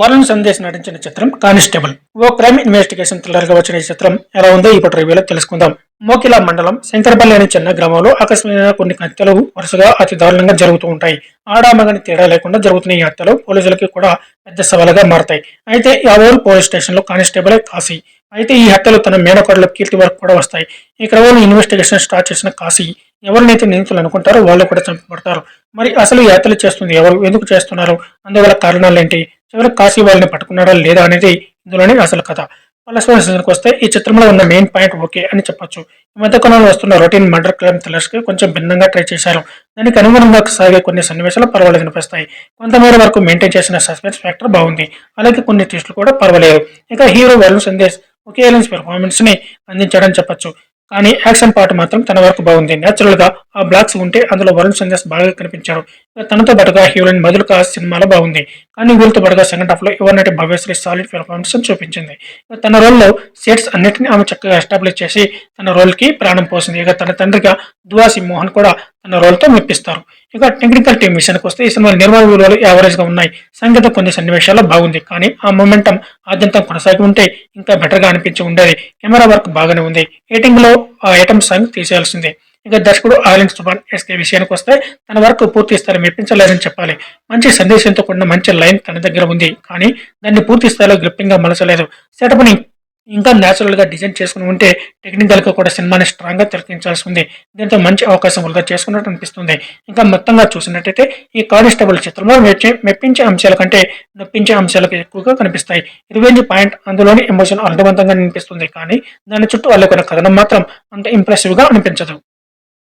వరుణ్ సందేశ్ నటించిన చిత్రం కానిస్టేబుల్. ఓ క్రైమ్ ఇన్వెస్టిగేషన్ థ్రిల్లర్గా వచ్చిన ఈ చిత్రం ఎలా ఉందో ఇప్పటి రివ్యూలో తెలుసుకుందాం. మోకిలా మండలం శంకరపల్లి అనే చిన్న గ్రామంలో ఆకస్మికంగా కొన్ని హత్యలు వరుసగా అతి దారుణంగా జరుగుతూ ఉంటాయి. ఆడామగని తేడా లేకుండా జరుగుతున్న ఈ హత్యలు పోలీసులకి కూడా పెద్ద సవాలుగా మారతాయి. అయితే ఆ ఊరు పోలీస్ స్టేషన్లో కానిస్టేబుల్ కాశీ. అయితే ఈ హత్యలు తన మేనకోడల కీర్తి వరకు కూడా వస్తాయి. ఈ క్రమంలో ఇన్వెస్టిగేషన్ స్టార్ట్ చేసిన కాశీ. ఎవరినైతే నిందితులు అనుకుంటారో వాళ్ళు కూడా చంపబడతారు. మరి అసలు ఈ హత్యలు చేస్తుంది ఎవరు? ఎందుకు చేస్తున్నారు? అందువల్ల కారణాలు ఏంటి? చివరికి కాశీ వాళ్ళని పట్టుకున్నాడా లేదా అనేది ఇందులోని అసలు కథ. ప్లస్ సీజన్కి వస్తే ఈ చిత్రంలో ఉన్న మెయిన్ పాయింట్ ఓకే అని చెప్పొచ్చు. ఈ మధ్య కాలంలో వస్తున్న రొటీన్ మర్డర్ క్రైమ్ థ్రిల్లర్స్కి కొంచెం భిన్నంగా ట్రై చేశారు. దానికి అనుగుణంగా సాగే కొన్ని సన్నివేశాలు పర్వాలేదు అనిపిస్తాయి. కొంతమేర వరకు మెయింటైన్ చేసిన సస్పెన్స్ ఫ్యాక్టర్ బాగుంది. అలాగే కొన్ని ట్విస్టులు కూడా పర్వాలేదు. ఇక హీరో వరుణ్ సందేశ్ ఒకే ఎలెన్స్ పెర్ఫార్మెన్స్ని అందించాడని చెప్పొచ్చు. కానీ యాక్షన్ పార్ట్ మాత్రం తన వరకు బాగుంది. నేచురల్గా ఆ బ్లాక్స్ ఉంటే అందులో వరుణ్ సందేశ్ బాగా కనిపించారు. తనతో పాటుగా హీరోయిన్ మధులిక సినిమాలో బాగుంది. కానీ వీళ్ళతో పాటుగా సెకండ్ హాఫ్లో యువనటి భవ్యశ్రీ సాలిడ్ పెర్ఫార్మెన్స్ చూపించింది. తన రోల్లో సీట్స్ సెట్స్ అన్నిటిని ఆమె చక్కగా ఎస్టాబ్లిష్ చేసి తన రోల్కి ప్రాణం పోసింది. ఇక తన తండ్రిగా దువాసి మోహన్ కూడా తన రోల్తో మెప్పిస్తారు. ఇక టెక్నికల్ టీం విషయానికి వస్తే ఈ సినిమా నిర్మాణ విలువలు యావరేజ్గా ఉన్నాయి. సంగీత కొన్ని సన్నివేశాల్లో బాగుంది. కానీ ఆ మొమెంటం ఆద్యంతం కొనసాగి ఉంటే ఇంకా బెటర్గా అనిపించి ఉండేది. కెమెరా వర్క్ బాగానే ఉంది. ఎయిటింగ్లో ఆ ఐటమ్ సాంగ్ తీసేయాల్సిందే. ఇక దర్శకుడు ఆలిన్ సుబాన్ ఎస్కే విషయానికి వస్తే తన వరకు పూర్తి స్థాయిలో మెప్పించలేదని చెప్పాలి. మంచి సందేశంతో కూడిన మంచి లైన్ తన దగ్గర ఉంది. కానీ దాన్ని పూర్తి స్థాయిలో గ్రిప్పింగ్గా మలచలేదు. సెటప్ని ఇంకా న్యాచురల్గా డిజైన్ చేసుకుని ఉంటే టెక్నికల్గా కూడా సినిమాని స్ట్రాంగ్గా తెరకించాల్సి ఉంది. దీంతో మంచి అవకాశం వృధా చేసుకున్నట్టు అనిపిస్తుంది. ఇంకా మొత్తంగా చూసినట్టయితే ఈ కానిస్టేబుల్ చిత్రంలో మెచ్చే మెప్పించే అంశాల కంటే నొప్పించే అంశాలకు ఎక్కువగా కనిపిస్తాయి. రివెంజ్ పాయింట్ అందులోని ఎమోషన్ అర్థవంతంగా అనిపిస్తుంది కానీ దాని చుట్టూ అల్లుకున్న కథనం మాత్రం అంత ఇంప్రెసివ్గా అనిపించదు.